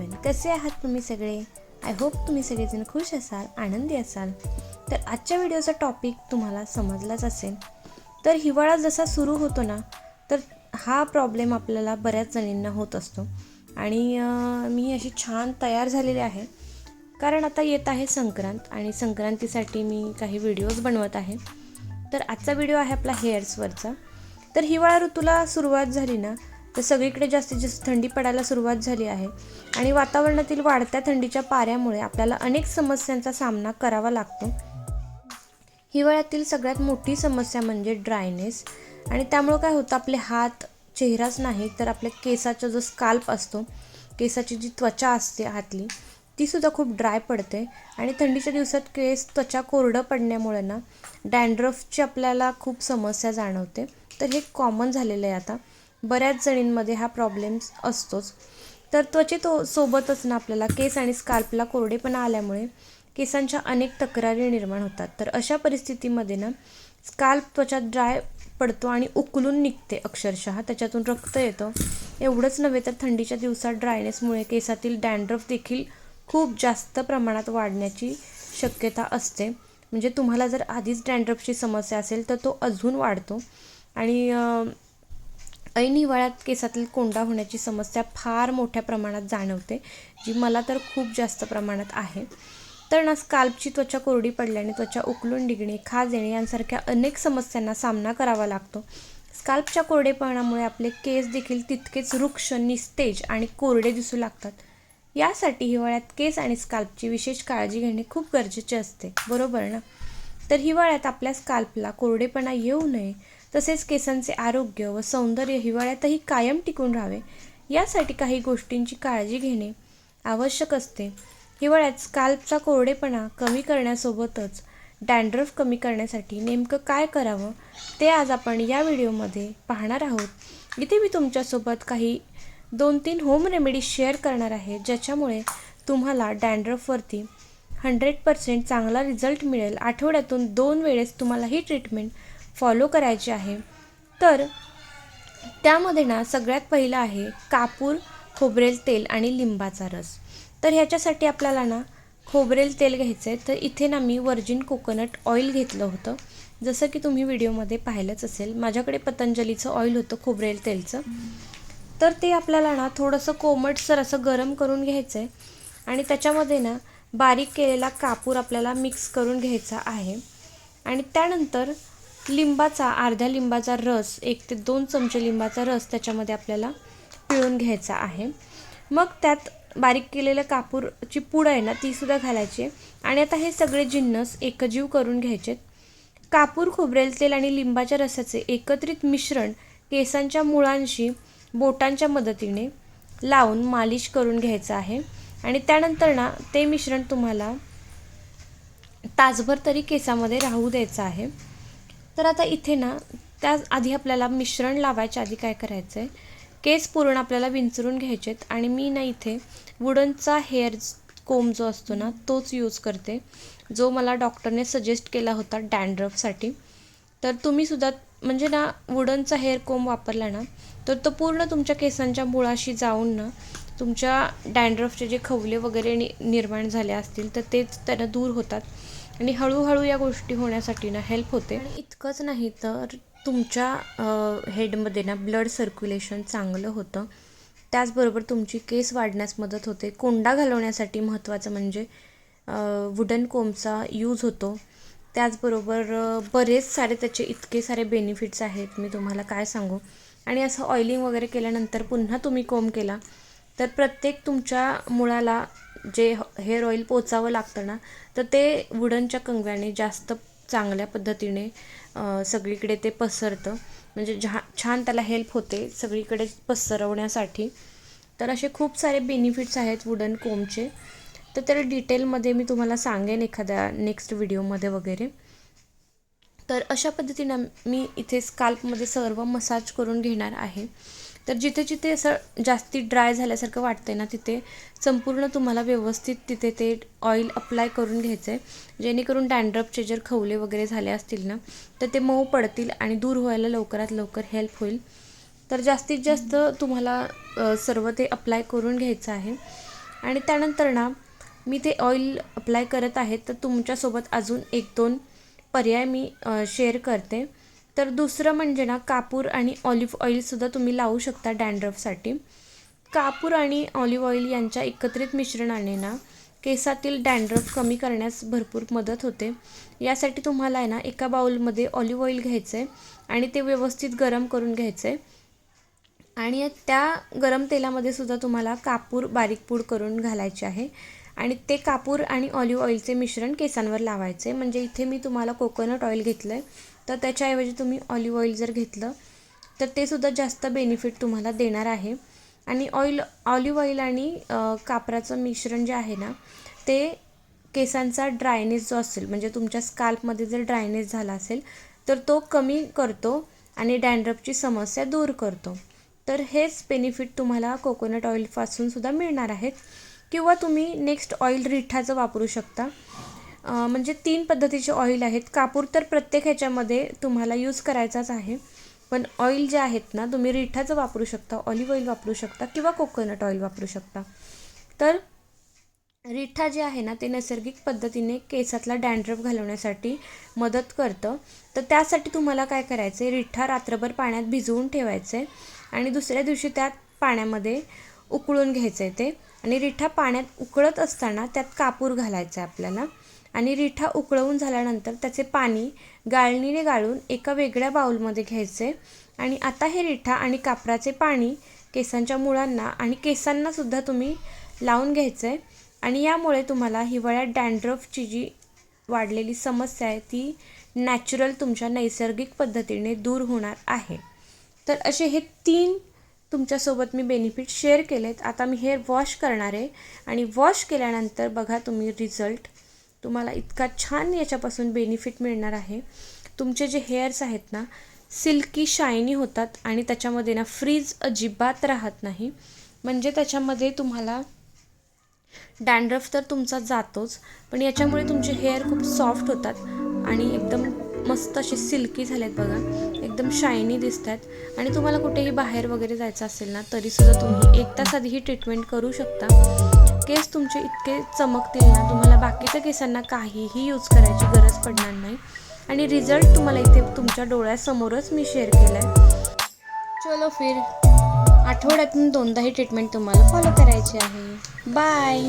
कसे आहात तुम्ही सगळे? आय होप तुम्ही सगळेजण खुश असाल आनंदी असाल. तर आजच्या व्हिडिओचा टॉपिक तुम्हाला समजलाच असेल. तर हिवाळा जसा सुरू होतो ना तर हा प्रॉब्लेम आपल्याला बऱ्याच जणींना होत असतो. आणि मी अशी छान तयार झालेली आहे. कारण आता येत आहे संक्रांत आणि संक्रांतीसाठी मी काही व्हिडिओज बनवत आहे. तर आजचा व्हिडिओ आहे आपला हेअर्सवरचा तर हिवाळा ऋतूला सुरुवात झाली ना तर सगळीकडे जास्तीत जास्त थंडी पडायला सुरुवात झाली आहे. आणि वातावरणातील वाढत्या थंडीच्या पाऱ्यामुळे आपल्याला अनेक समस्यांचा सामना करावा लागतो. हिवाळ्यातील सगळ्यात मोठी समस्या म्हणजे ड्रायनेस आणि त्यामुळं काय होतं आपले हात चेहराच नाही तर आपल्या केसाचा जो स्काल्प असतो केसाची जी त्वचा असते हातली तीसुद्धा खूप ड्राय पडते. आणि थंडीच्या दिवसात केस त्वचा कोरडं पडण्यामुळे ना डॅन्ड्रफची आपल्याला खूप समस्या जाणवते. तर हे कॉमन झालेलं आहे आता. बऱ्याच जणींमध्ये हा प्रॉब्लेम्स असतोच. तर त्वचेतो सोबतच ना आपल्याला केस आणि स्काल्पला कोरडेपणा आल्यामुळे केसांच्या अनेक तक्रारी निर्माण होतात. तर अशा परिस्थितीमध्ये ना स्काल्प त्वचा ड्राय पडतो आणि उकलून निघते अक्षरशः. त्याच्यातून रक्त येतं. एवढंच नव्हे तर थंडीच्या दिवसात ड्रायनेसमुळे केसातील डॅन्ड्रफ देखील खूप जास्त प्रमाणात वाढण्याची शक्यता असते. म्हणजे तुम्हाला जर आधीच डॅन्ड्रफची समस्या असेल तर तो अजून वाढतो. आणि ऐन हिवाळ्यात केसातील कोंडा होण्याची समस्या फार मोठ्या प्रमाणात जाणवते जी मला तर खूप जास्त प्रमाणात आहे. तर ना स्काल्पची त्वचा कोरडी पडल्याने त्वचा उकलून निघणे खाज येणे यांसारख्या अनेक समस्यांना सामना करावा लागतो. स्काल्पच्या कोरडेपणामुळे आपले केस देखील तितकेच वृक्ष निस्तेज आणि कोरडे दिसू लागतात. यासाठी हिवाळ्यात केस आणि स्काल्पची विशेष काळजी घेणे खूप गरजेचे असते. बरोबर ना? तर हिवाळ्यात आपल्या स्काल्पला कोरडेपणा येऊ नये तसेच केसांचे आरोग्य व सौंदर्य हिवाळ्यातही कायम टिकून राहावे. यासाठी काही गोष्टींची काळजी घेणे आवश्यक असते. हिवाळ्यात स्काल्पचा कोरडेपणा कमी करण्यासोबतच डॅन्ड्रफ कमी करण्यासाठी नेमकं काय करावं ते आज आपण या व्हिडिओमध्ये पाहणार आहोत. इथे मी तुमच्यासोबत काही दोन तीन होम रेमेडी शेअर करणार आहे ज्याच्यामुळे तुम्हाला डॅन्ड्रफवरती हंड्रेड पर्सेंट चांगला रिझल्ट मिळेल. आठवड्यातून दोन वेळेस तुम्हाला ही ट्रीटमेंट फॉलो करायचे आहे. तर त्यामध्ये ना सगळ्यात पहिलं आहे कापूर खोबरेल तेल आणि लिंबाचा रस. तर ह्याच्यासाठी आपल्याला ना खोबरेल तेल घ्यायचं आहे तर इथे ना मी वर्जिन कोकोनट ऑइल घेतलं होतं. जसं की तुम्ही व्हिडिओमध्ये पाहिलंच असेल माझ्याकडे पतंजलीचं ऑइल होतं खोबरेल तेलचं. तर ते आपल्याला ना थोडंसं कोमटसर असं गरम करून घ्यायचं आहे आणि त्याच्यामध्ये ना बारीक केलेला कापूर आपल्याला मिक्स करून घ्यायचा आहे. आणि त्यानंतर लिंबाचा अर्ध्या लिंबाचा रस एक ते दोन चमचे लिंबाचा रस त्याच्यामध्ये आपल्याला पिळून घ्यायचा आहे. मग त्यात बारीक केलेलं कापूरची पूड आहे ना तीसुद्धा घालायची आहे. आणि आता हे सगळे जिन्नस एकजीव करून घ्यायचेत कापूर खोबरेल तेल आणि लिंबाच्या रसाचे एकत्रित मिश्रण केसांच्या मुळांशी बोटांच्या मदतीने लावून मालिश करून घ्यायचं आहे. आणि त्यानंतर ना ते मिश्रण तुम्हाला तासभर तरी केसामध्ये राहू द्यायचं आहे. तर आता इथे ना त्या आधी आपल्याला मिश्रण लावायच्या आधी काय करायचं आहे केस पूर्ण आपल्याला विंचरून घ्यायचेत आणि मी ना इथे वुडनचा हेअर कोम जो असतो ना तोच यूज करते जो मला डॉक्टरने सजेस्ट केला होता डॅन्ड्रफसाठी तर तुम्हीसुद्धा म्हणजे ना वुडनचा हेअर कोम वापरला ना तर तो पूर्ण तुमच्या केसांच्या मुळाशी जाऊन ना तुमच्या डॅन्ड्रफचे जे खवले वगैरे नि निर्माण झाले असतील तर तेच त्यांना दूर होतात. आणि हळूहळू या गोष्टी होण्यासाठी ना हेल्प होते. आणि इतकंच नाही तर तुमच्या हेडमध्ये ना ब्लड सर्क्युलेशन चांगलं होतं. त्याचबरोबर तुमची केस वाढण्यास मदत होते. कोंडा घालवण्यासाठी महत्त्वाचं म्हणजे वुडन कोमचा यूज होतो. त्याचबरोबर बरेच सारे त्याचे इतके सारे बेनिफिट्स आहेत. मी तुम्हाला काय सांगू? आणि असं ऑइलिंग वगैरे केल्यानंतर पुन्हा तुम्ही कोंब केला तर प्रत्येक तुमच्या मुळाला जे हेअर ऑइल पोचावं लागतं ना तर ते वुडनच्या कंगव्याने जास्त चांगल्या पद्धतीने सगळीकडे ते पसरतं. म्हणजे झा छान त्याला हेल्प होते सगळीकडे पसरवण्यासाठी. तर असे खूप सारे बेनिफिट्स आहेत वुडन कोमचे. तर त्याला डिटेलमध्ये मी तुम्हाला सांगेन एखाद्या नेक्स्ट व्हिडिओमध्ये वगैरे. तर अशा पद्धतीनं मी इथे स्काल्पमध्ये सर्व मसाज करून घेणार आहे. तर जिथे जिथे असं जास्ती ड्राय झाल्यासारखं वाटतंय ना तिथे संपूर्ण तुम्हाला व्यवस्थित तिथे ते ऑइल अप्लाय करून घ्यायचं आहे जेणेकरून डॅन्ड्रफचे जर खवले वगैरे झाले असतील ना तर ते मऊ पडतील आणि दूर व्हायला लवकरात लवकर हेल्प होईल. तर जास्तीत जास्त तुम्हाला सर्व ते अप्लाय करून घ्यायचं आहे. आणि त्यानंतर ना मी ते ऑइल अप्लाय करत आहे तर तुमच्यासोबत अजून एक दोन पर्याय मी शेअर करते. तर दुसरं म्हणजे ना कापूर आणि ऑलिव्ह ऑइलसुद्धा तुम्ही लावू शकता डॅन्ड्रफसाठी. कापूर आणि ऑलिव्ह ऑइल यांच्या एकत्रित मिश्रणाने ना केसातील डॅन्ड्रफ कमी करण्यास भरपूर मदत होते. यासाठी तुम्हाला आहे ना एका बाउलमध्ये ऑलिव्ह ऑइल घ्यायचं आहे आणि ते व्यवस्थित गरम करून घ्यायचं आहे आणि त्या गरम तेलामध्ये सुद्धा तुम्हाला कापूर बारीक पूड करून घालायचे आहे. आणि ते कापूर आणि ऑलिव्ह ऑइलचे मिश्रण केसांवर लावायचे. म्हणजे इथे मी तुम्हाला कोकोनट ऑइल घेतलं आहे तर त्याच्याऐवजी तुम्ही ऑलिव्ह ऑइल जर घेतलं तर ते सुद्धा जास्त बेनिफिट तुम्हाला देणार आहे. आणि ऑइल ऑलिव्ह ऑइल आणि कापराचं मिश्रण जे आहे ना ते केसांचा ड्रायनेस जो असेल म्हणजे तुमच्या स्काल्पमध्ये जर ड्रायनेस झाला असेल तर तो कमी करतो आणि डॅन्ड्रफची समस्या दूर करतो. तर हेच बेनिफिट तुम्हाला कोकोनट ऑइलपासून सुद्धा मिळणार आहेत. किंवा तुम्ही नेक्स्ट ऑइल रिठाचं वापरू शकता. म्हणजे तीन पद्धतीचे ऑइल आहेत. कापूर तर प्रत्येक ह्याच्यामध्ये तुम्हाला यूज करायचाच आहे. पण ऑइल जे आहेत ना तुम्ही रिठाचं वापरू शकता ऑलिव्ह ऑइल वापरू शकता किंवा कोकोनट ऑइल वापरू शकता. तर रिठा जे आहे ना ते नैसर्गिक पद्धतीने केसातला डँड्रफ घालवण्यासाठी मदत करतं. तर त्यासाठी तुम्हाला काय करायचं आहे रिठा रात्रभर पाण्यात भिजवून ठेवायचं आहे आणि दुसऱ्या दिवशी त्यात पाण्यामध्ये उकळून घ्यायचं आहे ते. आणि रिठा पाण्यात उकळत असताना त्यात कापूर घालायचं आहे आपल्याला. आणि रिठा उकळवून झाल्यानंतर त्याचे पाणी गाळणीने गाळून एका वेगळ्या बाऊलमध्ये घ्यायचे. आणि आता हे रिठा आणि कापराचे पाणी केसांच्या मुळांना आणि केसांनासुद्धा तुम्ही लावून घ्यायचं. आहे आणि यामुळे तुम्हाला हिवाळ्यात डॅन्ड्रफची जी वाढलेली समस्या आहे ती नॅचरल तुमच्या नैसर्गिक पद्धतीने दूर होणार आहे. तर असे हे तीन तुमच्यासोबत मी बेनिफिट शेअर केलेत. आता मी हेअर वॉश करणार आहे. आणि वॉश केल्यानंतर बघा तुम्ही रिझल्ट तुम्हाला इतका छान याच्यापासून बेनिफिट मिळणार आहे. तुमचे जे हेअर्स आहेत ना सिल्की शायनी होतात आणि त्याच्यामध्ये ना फ्रीज अजिबात राहत नाही. म्हणजे त्याच्यामध्ये तुम्हाला डॅन्ड्रफ तर तुमचा जातोच पण याच्यामुळे तुमचे हेअर खूप सॉफ्ट होतात आणि एकदम मस्त असे सिल्की झालेत बघा. एकदम शायनी दिसत आहेत आणि तुम्हाला कुठेही बाहेर वगैरे जायचं असेल ना तरीसुद्धा तुम्ही एक तास आधी ही ट्रीटमेंट करू शकता. केस तुमचे इतके चमकतील ना तुम्हाला बाकीच्या केसांना काहीही यूज करायची गरज पडणार नाही. आणि रिझल्ट तुम्हाला इथे तुमच्या डोळ्यासमोरच मी शेअर केला आहे चलो फिर आठवड्यातून दोनदा ही ट्रीटमेंट तुम्हाला फॉलो करायची आहे. बाय